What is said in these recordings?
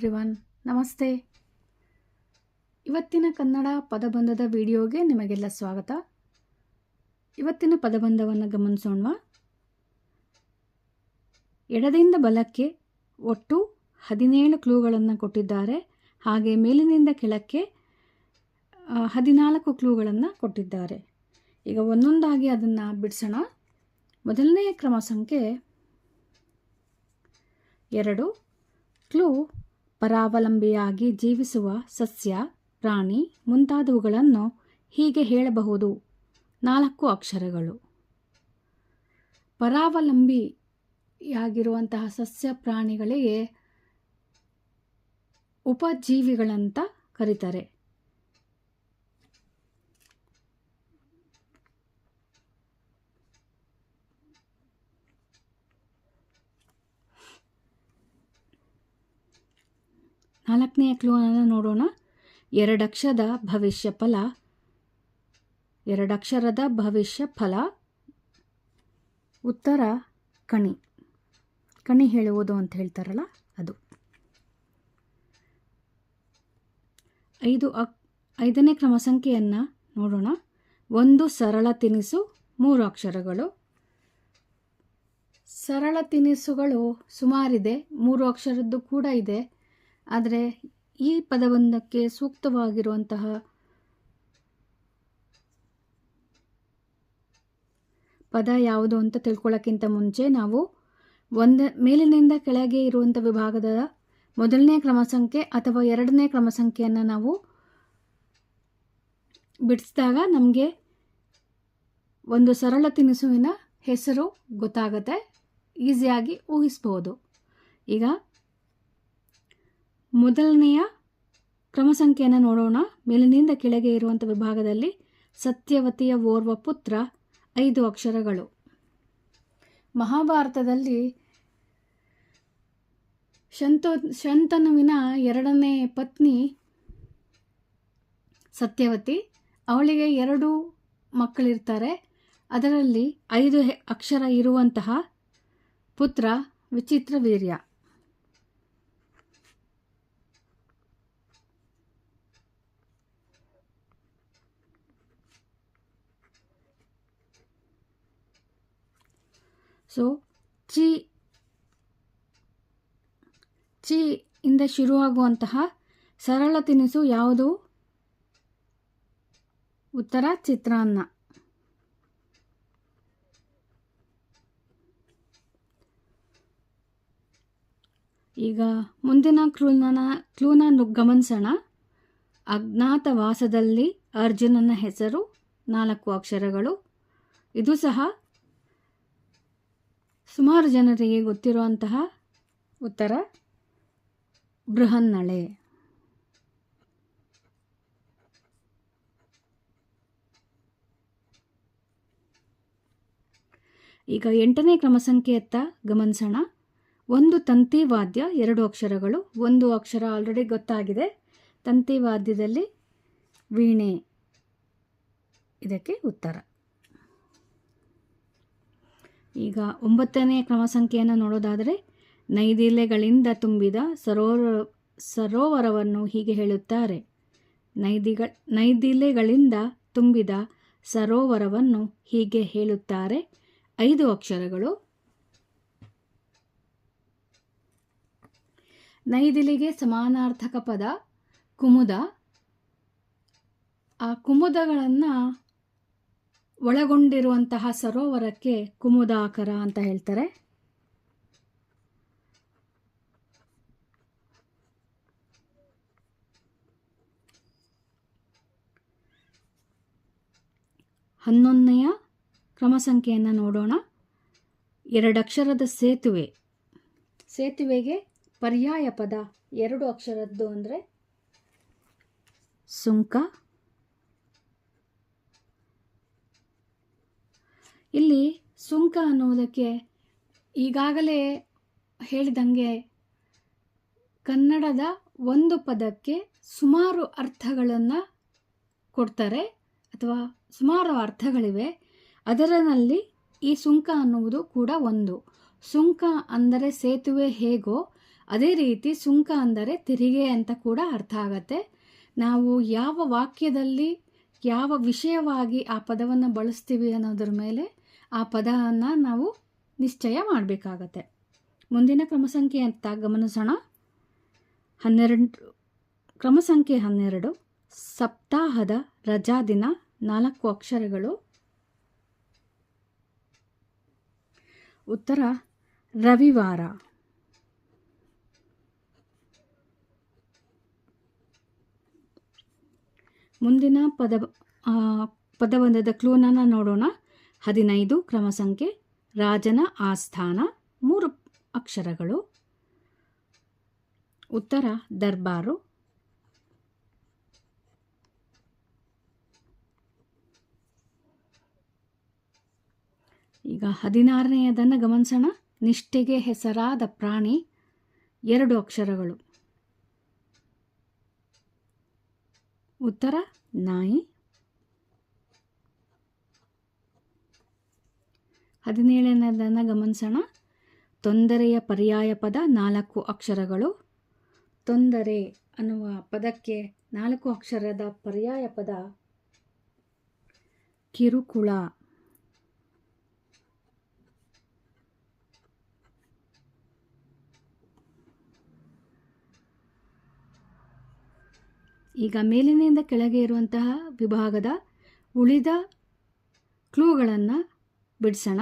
Everyone, ನಮಸ್ತೆ. ಇವತ್ತಿನ ಕನ್ನಡ ಪದಬಂಧದ ವಿಡಿಯೋಗೆ ನಿಮಗೆಲ್ಲ ಸ್ವಾಗತ. ಇವತ್ತಿನ ಪದಬಂಧವನ್ನು ಗಮನಿಸೋಣ ಎಡದಿಂದ ಬಲಕ್ಕೆ ಒಟ್ಟು ಹದಿನೇಳು ಕ್ಲೂಗಳನ್ನು ಕೊಟ್ಟಿದ್ದಾರೆ. ಹಾಗೆ ಮೇಲಿನಿಂದ ಕೆಳಕ್ಕೆ ಹದಿನಾಲ್ಕು ಕ್ಲೂಗಳನ್ನು ಕೊಟ್ಟಿದ್ದಾರೆ. ಈಗ ಒಂದೊಂದಾಗಿ ಅದನ್ನು ಬಿಡಿಸೋಣ. ಮೊದಲನೆಯ ಕ್ರಮ ಸಂಖ್ಯೆ ಎರಡು, ಕ್ಲೂ ಪರಾವಲಂಬಿಯಾಗಿ ಜೀವಿಸುವ ಸಸ್ಯ ಪ್ರಾಣಿ ಮುಂತಾದವುಗಳನ್ನು ಹೀಗೆ ಹೇಳಬಹುದು. ನಾಲ್ಕು ಅಕ್ಷರಗಳು. ಪರಾವಲಂಬಿಯಾಗಿರುವಂತಹ ಸಸ್ಯ ಪ್ರಾಣಿಗಳಿಗೆ ಉಪಜೀವಿಗಳಂತ ಕರೀತಾರೆ. ನಾಲ್ಕನೆಯ ಕ್ಲೂವನ್ನು ನೋಡೋಣ. ಎರಡಕ್ಷರದ ಭವಿಷ್ಯ ಫಲ. ಎರಡಕ್ಷರದ ಭವಿಷ್ಯ ಫಲ. ಉತ್ತರ, ಕಣಿ. ಕಣಿ ಹೇಳುವುದು ಅಂತ ಹೇಳ್ತಾರಲ್ಲ, ಅದು. ಐದು ಅಕ್, ಐದನೇ ಕ್ರಮ ಸಂಖ್ಯೆಯನ್ನು ನೋಡೋಣ. ಒಂದು ಸರಳ ತಿನಿಸು, ಮೂರು ಅಕ್ಷರಗಳು. ಸರಳ ತಿನಿಸುಗಳು ಸುಮಾರಿದೆ, ಮೂರು ಅಕ್ಷರದ್ದು ಕೂಡ ಇದೆ. ಆದರೆ ಈ ಪದವೊಂದಕ್ಕೆ ಸೂಕ್ತವಾಗಿರುವಂತಹ ಪದ ಯಾವುದು ಅಂತ ತಿಳ್ಕೊಳ್ಳೋಕ್ಕಿಂತ ಮುಂಚೆ ನಾವು ಒಂದ ಮೇಲಿನಿಂದ ಕೆಳಗೆ ಇರುವಂಥ ವಿಭಾಗದ ಮೊದಲನೇ ಕ್ರಮ ಸಂಖ್ಯೆ ಅಥವಾ ಎರಡನೇ ಕ್ರಮ ಸಂಖ್ಯೆಯನ್ನು ನಾವು ಬಿಡಿಸಿದಾಗ ನಮಗೆ ಒಂದು ಸರಳ ತಿನಿಸುವಿನ ಹೆಸರು ಗೊತ್ತಾಗುತ್ತೆ, ಈಸಿಯಾಗಿ ಊಹಿಸ್ಬೋದು. ಈಗ ಮೊದಲನೆಯ ಕ್ರಮ ಸಂಖ್ಯೆಯನ್ನು ನೋಡೋಣ. ಮೇಲಿನಿಂದ ಕೆಳಗೆ ಇರುವಂಥ ವಿಭಾಗದಲ್ಲಿ ಸತ್ಯವತಿಯ ಓರ್ವ ಪುತ್ರ, ಐದು ಅಕ್ಷರಗಳು. ಮಹಾಭಾರತದಲ್ಲಿ ಶಂತೋ, ಶಂತನುವಿನ ಎರಡನೇ ಪತ್ನಿ ಸತ್ಯವತಿ. ಅವಳಿಗೆ ಎರಡು ಮಕ್ಕಳಿರ್ತಾರೆ. ಅದರಲ್ಲಿ ಐದು ಅಕ್ಷರ ಇರುವಂತಹ ಪುತ್ರ ವಿಚಿತ್ರ ವೀರ್ಯ. ಸೊ ಚಿ ಚಿ ಇಂದ ಶುರುವಾಗುವಂತಹ ಸರಳ ತಿನಿಸು ಯಾವುದು? ಉತ್ತರ, ಚಿತ್ರಾನ್ನ. ಈಗ ಮುಂದಿನ ಕ್ಲೂನ ಕ್ಲೂನ ಗಮನಿಸೋಣ. ಅಜ್ಞಾತವಾಸದಲ್ಲಿ ಅರ್ಜುನನ ಹೆಸರು ನಾಲ್ಕು ಅಕ್ಷರಗಳು. ಇದು ಸಹ ಸುಮಾರು ಜನರಿಗೆ ಗೊತ್ತಿರುವಂತಹ ಉತ್ತರ, ಬೃಹನ್ನಳೆ. ಈಗ ಎಂಟನೇ ಕ್ರಮ ಸಂಖ್ಯೆಯತ್ತ ಗಮನಿಸೋಣ. ಒಂದು ತಂತಿ ವಾದ್ಯ ಎರಡು ಅಕ್ಷರಗಳು. ಒಂದು ಅಕ್ಷರ ಆಲ್ರೆಡಿ ಗೊತ್ತಾಗಿದೆ. ತಂತಿ ವಾದ್ಯದಲ್ಲಿ ವೀಣೆ. ಇದಕ್ಕೆ ಉತ್ತರ. ಈಗ ಒಂಬತ್ತನೇ ಕ್ರಮ ಸಂಖ್ಯೆಯನ್ನು ನೋಡೋದಾದರೆ, ನೈದಿಲೆಗಳಿಂದ ತುಂಬಿದ ಸರೋವರ ಸರೋವರವನ್ನು ಹೀಗೆ ಹೇಳುತ್ತಾರೆ. ನೈದಿಗ, ನೈದಿಲೆಗಳಿಂದ ತುಂಬಿದ ಸರೋವರವನ್ನು ಹೀಗೆ ಹೇಳುತ್ತಾರೆ. ಐದು ಅಕ್ಷರಗಳು. ನೈದಿಲಿಗೆ ಸಮಾನಾರ್ಥಕ ಪದ ಕುಮುದ. ಆ ಕುಮುದಗಳನ್ನು ಒಳಗೊಂಡಿರುವಂತಹ ಸರೋವರಕ್ಕೆ ಕುಮುದಾಕರ ಅಂತ ಹೇಳ್ತಾರೆ. ಹನ್ನೊಂದನೆಯ ಕ್ರಮ ಸಂಖ್ಯೆಯನ್ನು ನೋಡೋಣ. ಎರಡಕ್ಷರದ ಸೇತುವೆ. ಸೇತುವೆಗೆ ಪರ್ಯಾಯ ಪದ. ಎರಡು ಅಕ್ಷರದ್ದು ಅಂದರೆ ಸುಂಕ ಇಲ್ಲಿ ಸುಂಕ ಅನ್ನುವುದಕ್ಕೆ ಈಗಾಗಲೇ ಹೇಳಿದಂಗೆ ಕನ್ನಡದ ಒಂದು ಪದಕ್ಕೆ ಸುಮಾರು ಅರ್ಥಗಳನ್ನು ಕೊಡ್ತಾರೆ ಅಥವಾ ಸುಮಾರು ಅರ್ಥಗಳಿವೆ. ಅದರಲ್ಲಿ ಈ ಸುಂಕ ಅನ್ನುವುದು ಕೂಡ ಒಂದು. ಸುಂಕ ಅಂದರೆ ಸೇತುವೆ ಹೇಗೋ ಅದೇ ರೀತಿ ಸುಂಕ ಅಂದರೆ ತೆರಿಗೆ ಅಂತ ಕೂಡ ಅರ್ಥ ಆಗತ್ತೆ. ನಾವು ಯಾವ ವಾಕ್ಯದಲ್ಲಿ ಯಾವ ವಿಷಯವಾಗಿ ಆ ಪದವನ್ನು ಬಳಸ್ತೀವಿ ಅನ್ನೋದ್ರ ಮೇಲೆ ಆ ಪದವನ್ನು ನಾವು ನಿಶ್ಚಯ ಮಾಡಬೇಕಾಗತ್ತೆ. ಮುಂದಿನ ಕ್ರಮ ಸಂಖ್ಯೆ ಅಂತ ಗಮನಿಸೋಣ. ಹನ್ನೆರಡು ಕ್ರಮ ಸಂಖ್ಯೆ ಹನ್ನೆರಡು, ಸಪ್ತಾಹದ ರಜಾ ದಿನ, ನಾಲ್ಕು ಅಕ್ಷರಗಳು. ಉತ್ತರ, ರವಿವಾರ. ಮುಂದಿನ ಪದ ಪದವೊಂದದ ಪದಬಂಧದ ಕ್ಲೂನನ್ನು ನೋಡೋಣ. ಹದಿನೈದು ಕ್ರಮ ಸಂಖ್ಯೆ, ರಾಜನ ಆಸ್ಥಾನ, ಮೂರು ಅಕ್ಷರಗಳು. ಉತ್ತರ, ದರ್ಬಾರು. ಈಗ ಹದಿನಾರನೆಯದನ್ನು ಗಮನಿಸೋಣ. ನಿಷ್ಠೆಗೆ ಹೆಸರಾದ ಪ್ರಾಣಿ, ಎರಡು ಅಕ್ಷರಗಳು. ಉತ್ತರ, ನಾಯಿ. ಹದಿನೇಳನೇದನ್ನು ಗಮನಿಸೋಣ. ತೊಂದರೆಯ ಪರ್ಯಾಯ ಪದ ನಾಲ್ಕು ಅಕ್ಷರಗಳು. ತೊಂದರೆ ಅನ್ನುವ ಪದಕ್ಕೆ ನಾಲ್ಕು ಅಕ್ಷರದ ಪರ್ಯಾಯ ಪದ ಕಿರುಕುಳ. ಈಗ ಮೇಲಿನಿಂದ ಕೆಳಗೆ ಇರುವಂತಹ ವಿಭಾಗದ ಉಳಿದ ಕ್ಲೂಗಳನ್ನು ಬಿಡಿಸೋಣ.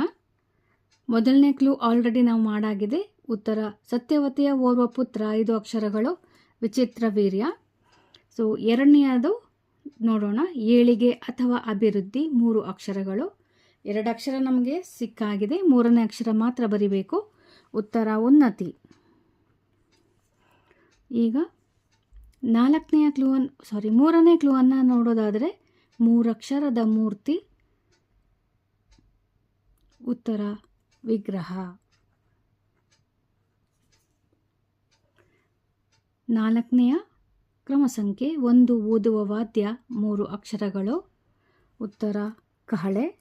ಮೊದಲನೇ ಕ್ಲೂ ಆಲ್ರೆಡಿ ನಾವು ಮಾಡಾಗಿದೆ. ಉತ್ತರ, ಸತ್ಯವತಿಯ ಓರ್ವ ಪುತ್ರ, ಐದು ಅಕ್ಷರಗಳು, ವಿಚಿತ್ರ ವೀರ್ಯ. ಸೊ ಎರಡನೆಯದು ನೋಡೋಣ, ಏಳಿಗೆ ಅಥವಾ ಅಭಿವೃದ್ಧಿ, ಮೂರು ಅಕ್ಷರಗಳು. ಎರಡು ಅಕ್ಷರ ನಮಗೆ ಸಿಕ್ಕಾಗಿದೆ, ಮೂರನೇ ಅಕ್ಷರ ಮಾತ್ರ ಬರಿಬೇಕು. ಉತ್ತರ, ಉನ್ನತಿ. ಈಗ ನಾಲ್ಕನೆಯ ಕ್ಲೂ ಅನ್ ಸಾರಿ ಮೂರನೇ ಕ್ಲೂವನ್ನು ನೋಡೋದಾದರೆ, ಮೂರಕ್ಷರದ ಮೂರ್ತಿ. ಉತ್ತರ ವಿಗ್ರಹ. ನಾಲ್ಕನೆಯ ಕ್ರಮ ಸಂಖ್ಯೆ ಒಂದು ಓದುವ ವಾದ್ಯ ಮೂರು ಅಕ್ಷರಗಳು. ಉತ್ತರ ಕಹಳೆ.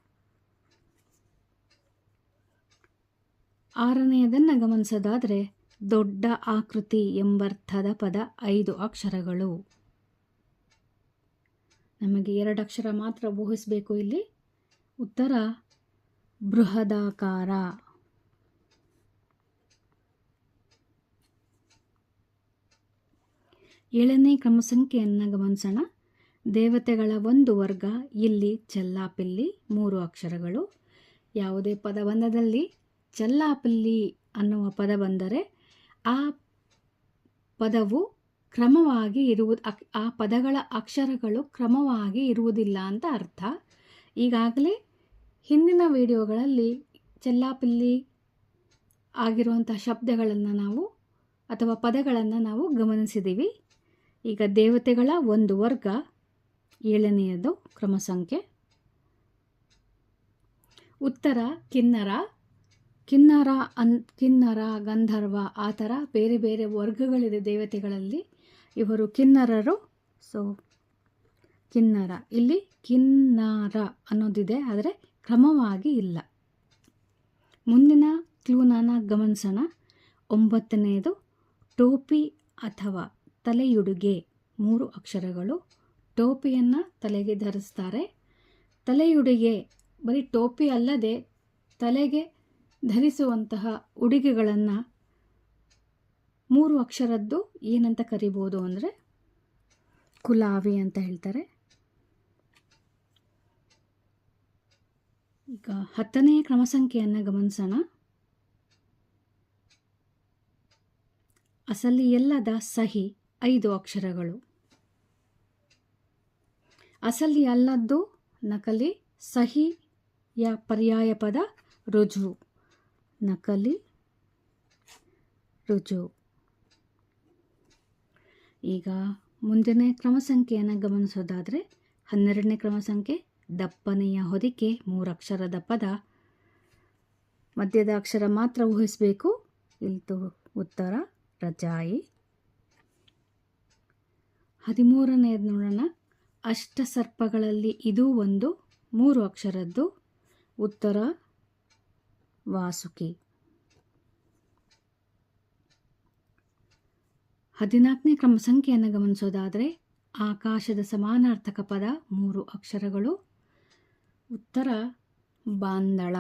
ಆರನೆಯದನ್ನು ಗಮನಿಸೋದಾದರೆ ದೊಡ್ಡ ಆಕೃತಿ ಎಂಬರ್ಥದ ಪದ ಐದು ಅಕ್ಷರಗಳು. ನಮಗೆ ಎರಡು ಅಕ್ಷರ ಮಾತ್ರ ಊಹಿಸಬೇಕು ಇಲ್ಲಿ. ಉತ್ತರ ಬೃಹದಾಕಾರ. ಏಳನೇ ಕ್ರಮ ಸಂಖ್ಯೆಯನ್ನು ಗಮನಿಸೋಣ. ದೇವತೆಗಳ ಒಂದು ವರ್ಗ, ಇಲ್ಲಿ ಚೆಲ್ಲಾಪಿಲ್ಲಿ ಮೂರು ಅಕ್ಷರಗಳು. ಯಾವುದೇ ಪದಬಂಧದಲ್ಲಿ ಚೆಲ್ಲಾಪಿಲ್ಲಿ ಅನ್ನುವ ಪದ ಬಂದರೆ ಆ ಪದವು ಕ್ರಮವಾಗಿ ಇರುವುದು ಆ ಪದಗಳ ಅಕ್ಷರಗಳು ಕ್ರಮವಾಗಿ ಇರುವುದಿಲ್ಲ ಅಂತ ಅರ್ಥ. ಈಗಾಗಲೇ ಹಿಂದಿನ ವಿಡಿಯೋಗಳಲ್ಲಿ ಚೆಲ್ಲಾಪಿಲ್ಲಿ ಆಗಿರುವಂಥ ಶಬ್ದಗಳನ್ನು ನಾವು ಅಥವಾ ಪದಗಳನ್ನು ನಾವು ಗಮನಿಸಿದ್ದೀವಿ. ಈಗ ದೇವತೆಗಳ ಒಂದು ವರ್ಗ, ಏಳನೆಯದು ಕ್ರಮ ಸಂಖ್ಯೆ. ಉತ್ತರ, ಕಿನ್ನರ. ಕಿನ್ನರ ಅನ್, ಕಿನ್ನರ, ಗಂಧರ್ವ, ಆ ಥರ ಬೇರೆ ಬೇರೆ ವರ್ಗಗಳಿದೆ ದೇವತೆಗಳಲ್ಲಿ. ಇವರು ಕಿನ್ನರರು ಸೊ ಕಿನ್ನರ. ಇಲ್ಲಿ ಕಿನ್ನರ ಅನ್ನೋದಿದೆ, ಆದರೆ ಕ್ರಮವಾಗಿ ಇಲ್ಲ. ಮುಂದಿನ ಕ್ಲೂನಾನ ಗಮನಿಸೋಣ. ಒಂಬತ್ತನೆಯದು ಟೋಪಿ ಅಥವಾ ತಲೆಯುಡುಗೆ. ಮೂರು ಅಕ್ಷರಗಳು. ಟೋಪಿಯನ್ನು ತಲೆಗೆ ಧರಿಸ್ತಾರೆ. ತಲೆಯುಡುಗೆ, ಬರೀ ಟೋಪಿ ಅಲ್ಲದೆ ತಲೆಗೆ ಧರಿಸುವಂತಹ ಉಡುಗೆಗಳನ್ನು ಮೂರು ಅಕ್ಷರದ್ದು ಏನಂತ ಕರಿಬೋದು ಅಂದರೆ ಕುಲಾವಿ ಅಂತ ಹೇಳ್ತಾರೆ. ಈಗ ಹತ್ತನೇ ಕ್ರಮ ಸಂಖ್ಯೆಯನ್ನು ಗಮನಿಸೋಣ ಅಸಲಿಯಲ್ಲದ ಸಹಿ ಐದು ಅಕ್ಷರಗಳು. ಅಸಲಿ ಅಲ್ಲದ್ದು ನಕಲಿ ಸಹಿಯ ಪರ್ಯಾಯ ಪದ ರುಜು. ನಕಲಿ ರುಜು. ಈಗ ಮುಂದಿನ ಕ್ರಮ ಸಂಖ್ಯೆಯನ್ನು ಗಮನಿಸೋದಾದರೆ ಹನ್ನೆರಡನೇ ಕ್ರಮ ಸಂಖ್ಯೆ ದಪ್ಪನೆಯ ಹೊದಿಕೆ ಮೂರಕ್ಷರದ ಪದ. ಮಧ್ಯದ ಅಕ್ಷರ ಮಾತ್ರ ಊಹಿಸಬೇಕು. ಇಲ್ತು ಉತ್ತರ ರಜಾಯಿ. ಹದಿಮೂರನೆಯದು ನೋಡೋಣ. ಅಷ್ಟಸರ್ಪಗಳಲ್ಲಿ ಇದು ಒಂದು, ಮೂರು ಅಕ್ಷರದ್ದು. ಉತ್ತರ ವಾಸುಕಿ. ಹದಿನಾಲ್ಕನೇ ಕ್ರಮ ಸಂಖ್ಯೆಯನ್ನು ಗಮನಿಸೋದಾದರೆ ಆಕಾಶದ ಸಮಾನಾರ್ಥಕ ಪದ, ಮೂರು ಅಕ್ಷರಗಳು. ಉತ್ತರ, ಬಾಂದಳ.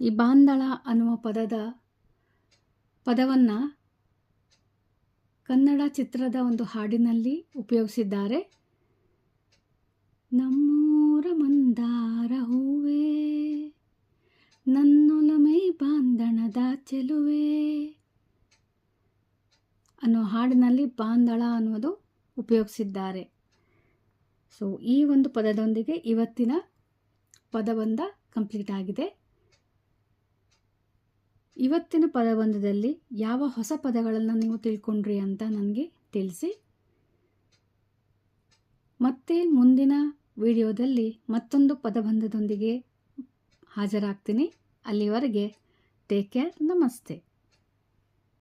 ಈ ಬಾಂದಳ ಅನ್ನುವ ಪದದ ಪದವನ್ನು ಕನ್ನಡ ಚಿತ್ರದ ಒಂದು ಹಾಡಿನಲ್ಲಿ ಉಪಯೋಗಿಸಿದ್ದಾರೆ. ನಮ್ಮೂರ ಮಂದಾರ ಹೂವೇ, ನನ್ನೊಲಮೈ ಬಾಂದಣದ ಚೆಲುವೆ ಅನ್ನೋ ಹಾಡಿನಲ್ಲಿ ಬಾಂದಳ ಅನ್ನೋದು ಉಪಯೋಗಿಸಿದ್ದಾರೆ. ಸೊ ಈ ಒಂದು ಪದದೊಂದಿಗೆ ಇವತ್ತಿನ ಪದಬಂಧ ಕಂಪ್ಲೀಟ್ ಆಗಿದೆ. ಇವತ್ತಿನ ಪದಬಂಧದಲ್ಲಿ ಯಾವ ಹೊಸ ಪದಗಳನ್ನು ನೀವು ತಿಳ್ಕೊಂಡ್ರಿ ಅಂತ ನನಗೆ ತಿಳಿಸಿ. ಮತ್ತೆ ಮುಂದಿನ ವಿಡಿಯೋದಲ್ಲಿ ಮತ್ತೊಂದು ಪದಬಂಧದೊಂದಿಗೆ ಹಾಜರಾಗ್ತೀನಿ. ಅಲ್ಲಿವರೆಗೆ ಟೇಕ್ ಕೇರ್ ನಮಸ್ತೆ.